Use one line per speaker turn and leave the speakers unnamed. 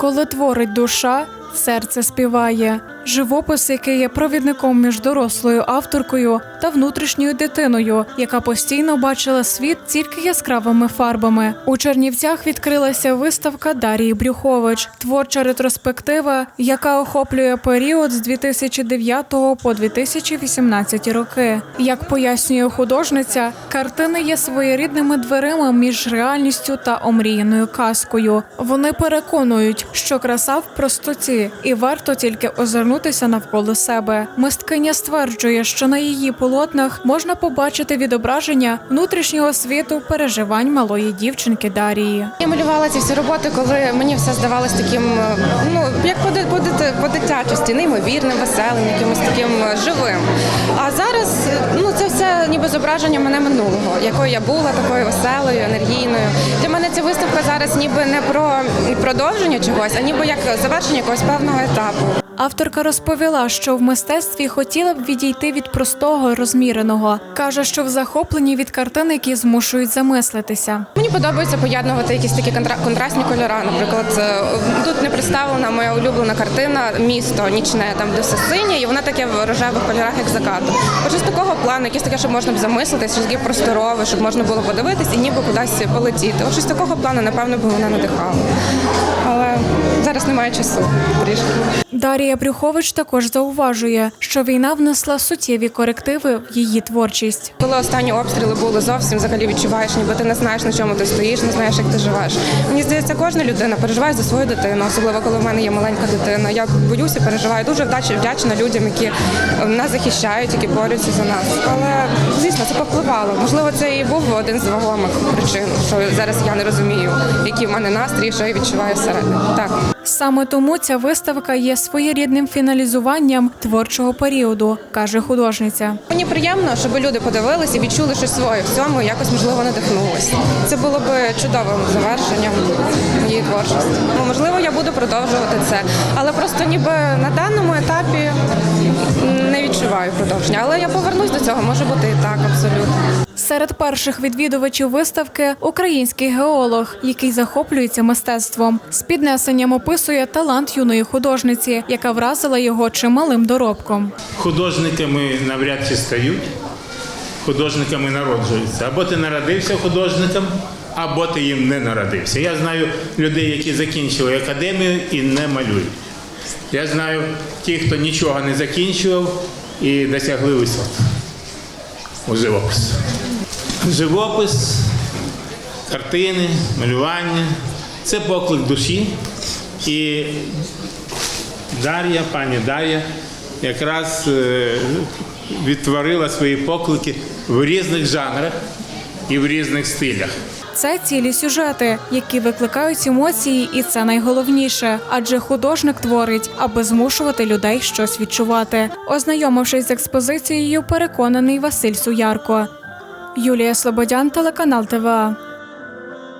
Коли творить душа, серце співає. Живопис, який є провідником між дорослою авторкою та внутрішньою дитиною, яка постійно бачила світ тільки яскравими фарбами. У Чернівцях відкрилася виставка Дарії Брюхович, творча ретроспектива, яка охоплює період з 2009 по 2018 роки. Як пояснює художниця, картини є своєрідними дверима між реальністю та омріяною казкою. Вони переконують, що краса в простоті, і варто тільки озирнутися навколо себе. Мисткиня стверджує, що на її полотнах можна побачити відображення внутрішнього світу переживань малої дівчинки Дарії.
Я малювала ці всі роботи, коли мені все здавалось таким, е, ну як по, дитячості, неймовірним, веселим, якимось таким е, живим. А зараз е, ну це все ніби зображення мене минулого, якою я була, такою веселою, енергійною. Для мене ця виставка зараз ніби не про продовження чогось, а ніби як завершення якогось певного етапу.
Авторка розповіла, що в мистецтві хотіла б відійти від простого розміреного. каже, що в захопленні від картин, які змушують замислитися.
Мені подобається поєднувати якісь такі контра- контрастні кольори. Наприклад, тут не представлена моя улюблена картина Місто нічне, там де все синє, і вона таке в рожевих кольорах, як закату. Хоча з такого плану, якесь таке, щоб можна б замислитись, щось просторове, щоб можна було подивитись і ніби кудись полетіти. От щось такого плану, напевно, би мене надихало. Але зараз немає часу трішки.
Дарія Брюхович також зауважує, що війна внесла суттєві корективи в її творчість.
Коли останні обстріли були зовсім взагалі відчуваєш, ніби ти не знаєш на чому ти стоїш, не знаєш, як ти живеш. Мені здається, кожна людина переживає за свою дитину, особливо коли в мене є маленька дитина. Я боюся, переживаю. Дуже вдача вдячна людям, які е, нас захищають, які борються за нас. Але звісно, це повпливало. Можливо, це і був один з вагомих причин, що зараз я не розумію, який в мене настрій, що я відчуваю всередині. Так.
Саме тому ця виставка є своєрідним фіналізуванням творчого періоду, каже художниця.
Мені приємно, щоб люди подивилися і відчули щось своє в цьому, якось можливо надихнулися. Це було б чудовим завершенням моєї творчості. Можливо, я буду продовжувати це, але просто ніби на даному етапі не відчуваю продовження. Але я повернусь до цього, може бути і так, абсолютно.
Серед перших відвідувачів виставки український геолог, який захоплюється мистецтвом. З піднесенням описує талант юної художниці, яка вразила його чималим доробком.
Художниками навряд чи стають, художниками народжуються. Або ти народився художником, або ти їм не народився. Я знаю людей, які закінчили академію і не малюють. Я знаю тих, хто нічого не закінчував і досягли висот у живопису. Живопис, картини, малювання це поклик душі. І Дар'я, пані Дар'я, якраз е, відтворила свої поклики в різних жанрах і в різних стилях.
Це цілі сюжети, які викликають емоції, і це найголовніше, адже художник творить, аби змушувати людей щось відчувати. Ознайомившись з експозицією, переконаний Василь Суярко. Юлія Слободян, телеканал ТВА.